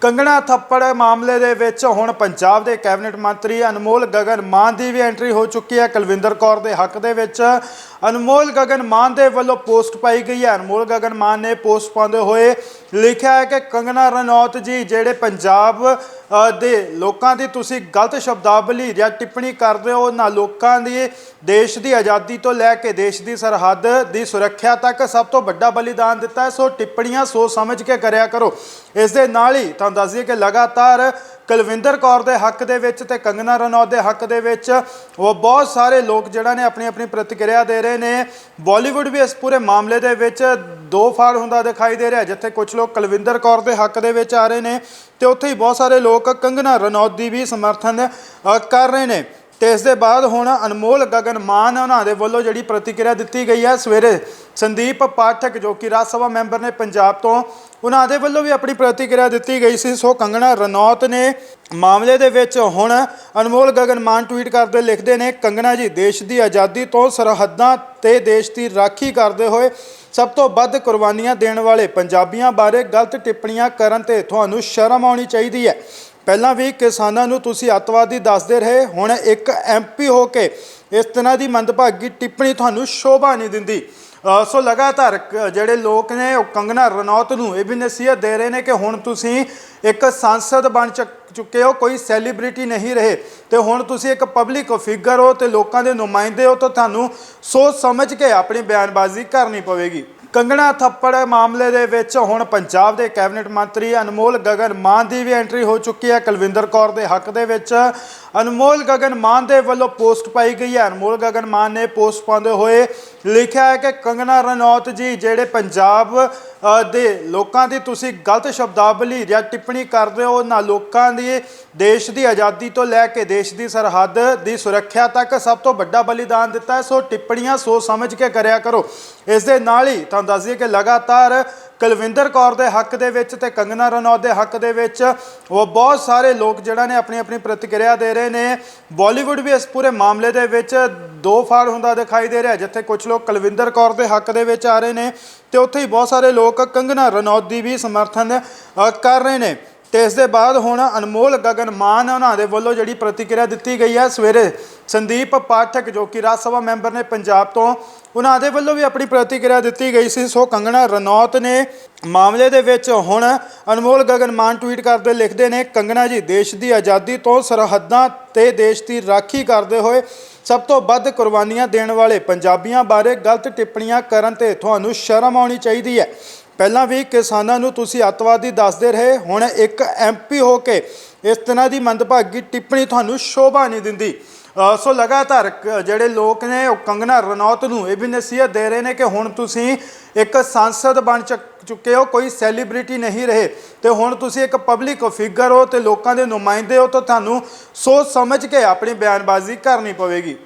ਕੰਗਣਾ ਥੱਪੜ ਮਾਮਲੇ ਦੇ ਵਿੱਚ ਹੁਣ ਪੰਜਾਬ ਦੇ ਕੈਬਨਿਟ ਮੰਤਰੀ ਅਨਮੋਲ ਗਗਨ ਮਾਨ ਦੀ ਵੀ ਐਂਟਰੀ ਹੋ ਚੁੱਕੀ ਹੈ। ਕੁਲਵਿੰਦਰ ਕੌਰ ਦੇ ਹੱਕ ਦੇ ਵਿੱਚ ਅਨਮੋਲ ਗਗਨ ਮਾਨ ਦੇ ਵੱਲੋਂ ਪੋਸਟ ਪਾਈ ਗਈ ਹੈ। ਅਨਮੋਲ ਗਗਨ ਮਾਨ ਨੇ ਪੋਸਟ ਪਾਉਂਦੇ ਹੋਏ ਲਿਖਿਆ ਹੈ ਕਿ ਕੰਗਣਾ ਰਣੌਤ ਜੀ, ਜਿਹੜੇ ਪੰਜਾਬ ਦੇ ਲੋਕਾਂ ਦੀ ਤੁਸੀਂ ਗਲਤ ਸ਼ਬਦਾਵਲੀ ਜਾਂ ਟਿੱਪਣੀ ਕਰਦੇ ਹੋ ਨਾ ਲੋਕਾਂ ਦੀ, ਦੇਸ਼ ਦੀ ਆਜ਼ਾਦੀ ਤੋਂ ਲੈ ਕੇ ਦੇਸ਼ ਦੀ ਸਰਹੱਦ ਦੀ ਸੁਰੱਖਿਆ ਤੱਕ ਸਭ ਤੋਂ ਵੱਡਾ ਬਲੀਦਾਨ ਦਿੱਤਾ ਹੈ, ਸੋ ਟਿੱਪਣੀਆਂ ਸੋਚ ਸਮਝ ਕੇ ਕਰਿਆ ਕਰੋ। ਇਸ ਦੇ ਨਾਲ ਹੀ ਤੁਹਾਨੂੰ ਦੱਸ ਦਈਏ ਕਿ ਲਗਾਤਾਰ ਕੁਲਵਿੰਦਰ ਕੌਰ ਦੇ ਹੱਕ ਦੇ ਵਿੱਚ ਤੇ ਕੰਗਨਾ ਰਣੌਤ ਦੇ ਹੱਕ ਦੇ ਵਿੱਚ ਉਹ ਬਹੁਤ ਸਾਰੇ ਲੋਕ ਜਿਹੜਾ ਨੇ ਆਪਣੀ ਆਪਣੀ ਪ੍ਰਤੀਕਿਰਿਆ ਦੇ ਰਹੇ ਨੇ। ਬਾਲੀਵੁੱਡ ਵੀ ਇਸ ਪੂਰੇ ਮਾਮਲੇ ਦੇ ਵਿੱਚ ਦੋ ਫਾੜ ਹੁੰਦਾ ਦਿਖਾਈ ਦੇ ਰਿਹਾ, ਜਿੱਥੇ ਕੁਝ ਲੋਕ ਕੁਲਵਿੰਦਰ ਕੌਰ ਦੇ ਹੱਕ ਦੇ ਵਿੱਚ ਆ ਰਹੇ ਨੇ ਤੇ ਉੱਥੇ ਹੀ ਬਹੁਤ ਸਾਰੇ ਲੋਕ ਕੰਗਨਾ ਰਣੌਤ ਦੀ ਵੀ ਸਮਰਥਨ ਕਰ ਰਹੇ ਨੇ। ਤੇ ਇਸ ਦੇ ਬਾਅਦ ਹੁਣ ਅਨਮੋਲ ਗਗਨ ਮਾਨ ਉਹਨਾਂ ਦੇ ਵੱਲੋਂ ਜਿਹੜੀ ਪ੍ਰਤੀਕਿਰਿਆ ਦਿੱਤੀ ਗਈ ਹੈ, ਸਵੇਰੇ ਸੰਦੀਪ ਪਾਠਕ ਜੋ ਕਿ ਰਾਜ ਸਭਾ ਮੈਂਬਰ ਨੇ ਪੰਜਾਬ ਤੋਂ, ਉਹਨਾਂ ਦੇ ਵੱਲੋਂ ਵੀ ਆਪਣੀ ਪ੍ਰਤੀਕਿਰਿਆ ਦਿੱਤੀ ਗਈ ਸੀ। ਸੋ ਕੰਗਣਾ ਰਣੌਤ ਨੇ ਮਾਮਲੇ ਦੇ ਵਿੱਚ ਹੁਣ ਅਨਮੋਲ ਗਗਨ ਮਾਨ ਟਵੀਟ ਕਰਦੇ ਲਿਖਦੇ ਨੇ ਕੰਗਣਾ ਜੀ, ਦੇਸ਼ ਦੀ ਆਜ਼ਾਦੀ ਤੋਂ ਸਰਹੱਦਾਂ ਤੇ ਦੇਸ਼ ਦੀ ਰਾਖੀ ਕਰਦੇ ਹੋਏ ਸਭ ਤੋਂ ਵੱਧ ਕੁਰਬਾਨੀਆਂ ਦੇਣ ਵਾਲੇ ਪੰਜਾਬੀਆਂ ਬਾਰੇ ਗਲਤ ਟਿੱਪਣੀਆਂ ਕਰਨ ਤੇ ਤੁਹਾਨੂੰ ਸ਼ਰਮ ਆਉਣੀ ਚਾਹੀਦੀ ਹੈ। ਪਹਿਲਾਂ ਵੀ ਕਿਸਾਨਾਂ ਨੂੰ ਤੁਸੀਂ ਅੱਤਵਾਦੀ ਦੱਸਦੇ ਰਹੇ, ਹੁਣ ਇੱਕ ਐਮਪੀ ਹੋ ਕੇ ਇਸ ਤਰ੍ਹਾਂ ਦੀ ਮੰਦਭਾਗੀ ਟਿੱਪਣੀ ਤੁਹਾਨੂੰ ਸ਼ੋਭਾ ਨਹੀਂ ਦਿੰਦੀ। ਸੋ ਲਗਾਤਾਰ ਕ- ਜਿਹੜੇ ਲੋਕ ਨੇ ਉਹ ਕੰਗਨਾ ਰਣੌਤ ਨੂੰ ਇਹ ਵੀ ਨਸੀਹਤ ਦੇ ਰਹੇ ਨੇ ਕਿ ਹੁਣ ਤੁਸੀਂ ਇੱਕ ਸੰਸਦ ਬਣ ਚੱਕ- ਚੁੱਕੇ ਹੋ, ਕੋਈ ਸੈਲੀਬ੍ਰਿਟੀ ਨਹੀਂ ਰਹੇ। ਤੇ ਹੁਣ ਤੁਸੀਂ ਇੱਕ ਪਬਲਿਕ ਫਿਗਰ ਹੋ ਤੇ ਲੋਕਾਂ ਦੇ ਨੁਮਾਇੰਦੇ ਹੋ, ਤਾਂ ਤੁਹਾਨੂੰ ਸੋਚ ਸਮਝ ਕੇ ਆਪਣੀ ਬਿਆਨਬਾਜ਼ੀ ਕਰਨੀ ਪਵੇਗੀ। ਕੰਗਣਾ ਥੱਪੜ ਮਾਮਲੇ ਦੇ ਵਿੱਚ ਹੁਣ ਪੰਜਾਬ ਦੇ ਕੈਬਨਿਟ ਮੰਤਰੀ ਅਨਮੋਲ ਗਗਨ ਮਾਨ ਦੀ ਵੀ ਐਂਟਰੀ ਹੋ ਚੁੱਕੀ ਹੈ। ਕੁਲਵਿੰਦਰ ਕੌਰ ਦੇ ਹੱਕ ਦੇ ਵਿੱਚ ਅਨਮੋਲ ਗਗਨ ਮਾਨ ਦੇ ਵੱਲੋਂ ਪੋਸਟ ਪਾਈ ਗਈ ਹੈ। ਅਨਮੋਲ ਗਗਨ ਮਾਨ ਨੇ ਪੋਸਟ ਪਾਉਂਦੇ ਹੋਏ ਲਿਖਿਆ ਹੈ ਕਿ ਕੰਗਣਾ ਰਣੌਤ ਜੀ, ਜਿਹੜੇ ਪੰਜਾਬ ਦੇ ਲੋਕਾਂ ਦੀ ਤੁਸੀਂ ਗਲਤ ਸ਼ਬਦਾਵਲੀ ਜਾਂ ਟਿੱਪਣੀ ਕਰਦੇ ਹੋ, ਨਾ ਲੋਕਾਂ ਦੀ, ਦੇਸ਼ ਦੀ ਆਜ਼ਾਦੀ ਤੋਂ ਲੈ ਕੇ ਦੇਸ਼ ਦੀ ਸਰਹੱਦ ਦੀ ਸੁਰੱਖਿਆ ਤੱਕ ਸਭ ਤੋਂ ਵੱਡਾ ਬਲੀਦਾਨ ਦਿੱਤਾ ਹੈ, ਸੋ ਟਿੱਪਣੀਆਂ ਸੋਚ ਸਮਝ ਕੇ ਕਰਿਆ ਕਰੋ। ਇਸ ਦੇ ਨਾਲ ਹੀ ਤੁਹਾਨੂੰ ਦੱਸ ਦਈਏ ਕਿ ਲਗਾਤਾਰ ਕੁਲਵਿੰਦਰ ਕੌਰ ਦੇ ਹੱਕ ਦੇ ਵਿੱਚ ਤੇ ਕੰਗਨਾ ਰਣੌਤ ਦੇ ਹੱਕ ਦੇ ਵਿੱਚ ਉਹ ਬਹੁਤ ਸਾਰੇ ਲੋਕ ਜਿਹੜਾ ਨੇ ਆਪਣੀ ਆਪਣੀ ਪ੍ਰਤੀਕਿਰਿਆ ਦੇ ਰਹੇ ਨੇ। ਬਾਲੀਵੁੱਡ ਵੀ ਇਸ ਪੂਰੇ ਮਾਮਲੇ ਦੇ ਵਿੱਚ ਦੋ ਫਾੜ ਹੁੰਦਾ ਦਿਖਾਈ ਦੇ ਰਿਹਾ, ਜਿੱਥੇ ਕੁਝ ਲੋਕ ਕੁਲਵਿੰਦਰ ਕੌਰ ਦੇ ਹੱਕ ਦੇ ਵਿੱਚ ਆ ਰਹੇ ਨੇ ਤੇ ਉੱਥੇ ਹੀ ਬਹੁਤ ਸਾਰੇ ਲੋਕ ਲੋਕ ਕੰਗਨਾ ਰਣੌਤ ਦੀ ਵੀ ਸਮਰਥਨ ਕਰ ਰਹੇ ਨੇ। ਤੇ ਇਸ ਦੇ ਬਾਅਦ ਹੁਣ ਅਨਮੋਲ ਗਗਨ ਮਾਨ ਉਹਨਾਂ ਦੇ ਵੱਲੋਂ ਜਿਹੜੀ ਪ੍ਰਤੀਕਿਰਿਆ ਦਿੱਤੀ ਗਈ ਹੈ, ਸਵੇਰੇ ਸੰਦੀਪ ਪਾਠਕ ਜੋ ਕਿ ਰਾਜ ਸਭਾ ਮੈਂਬਰ ਨੇ ਪੰਜਾਬ ਤੋਂ, ਉਹਨਾਂ ਦੇ ਵੱਲੋਂ ਵੀ ਆਪਣੀ ਪ੍ਰਤੀਕਿਰਿਆ ਦਿੱਤੀ ਗਈ ਸੀ। ਸੋ ਕੰਗਣਾ ਰਣੌਤ ਨੇ ਮਾਮਲੇ ਦੇ ਵਿੱਚ ਹੁਣ ਅਨਮੋਲ ਗਗਨ ਮਾਨ ਟਵੀਟ ਕਰਦੇ ਲਿਖਦੇ ਨੇ ਕੰਗਣਾ ਜੀ, ਦੇਸ਼ ਦੀ ਆਜ਼ਾਦੀ ਤੋਂ ਸਰਹੱਦਾਂ ਤੇ ਦੇਸ਼ ਦੀ ਰਾਖੀ ਕਰਦੇ ਹੋਏ ਸਭ ਤੋਂ ਵੱਧ ਕੁਰਬਾਨੀਆਂ ਦੇਣ ਵਾਲੇ ਪੰਜਾਬੀਆਂ ਬਾਰੇ ਗਲਤ ਟਿੱਪਣੀਆਂ ਕਰਨ ਤੇ ਤੁਹਾਨੂੰ ਸ਼ਰਮ ਆਉਣੀ ਚਾਹੀਦੀ ਹੈ। ਪਹਿਲਾਂ ਵੀ ਕਿਸਾਨਾਂ ਨੂੰ ਤੁਸੀਂ ਅੱਤਵਾਦੀ ਦੱਸਦੇ ਰਹੇ, ਹੁਣ ਇੱਕ ਐਮਪੀ ਹੋ ਕੇ ਇਸ ਤਰ੍ਹਾਂ ਦੀ ਮੰਦਭਾਗੀ ਟਿੱਪਣੀ ਤੁਹਾਨੂੰ ਸ਼ੋਭਾ ਨਹੀਂ ਦਿੰਦੀ। ਸੋ ਲਗਾਤਾਰ ਕ- ਜਿਹੜੇ ਲੋਕ ਨੇ, ਉਹ ਕੰਗਨਾ ਰਣੌਤ ਨੂੰ ਇਹ ਵੀ ਨਸੀਹਤ ਦੇ ਰਹੇ ਨੇ ਕਿ ਹੁਣ ਤੁਸੀਂ ਇੱਕ ਸੰਸਦ ਬਣ ਚੱਕ- ਚੁੱਕੇ ਹੋ, ਕੋਈ ਸੈਲੀਬ੍ਰਿਟੀ ਨਹੀਂ ਰਹੇ। ਤੇ ਹੁਣ ਤੁਸੀਂ ਇੱਕ ਪਬਲਿਕ ਫਿਗਰ ਹੋ ਤੇ ਲੋਕਾਂ ਦੇ ਨੁਮਾਇੰਦੇ ਹੋ, ਤਾਂ ਤੁਹਾਨੂੰ ਸੋਚ ਸਮਝ ਕੇ ਆਪਣੀ ਬਿਆਨਬਾਜ਼ੀ ਕਰਨੀ ਪਵੇਗੀ।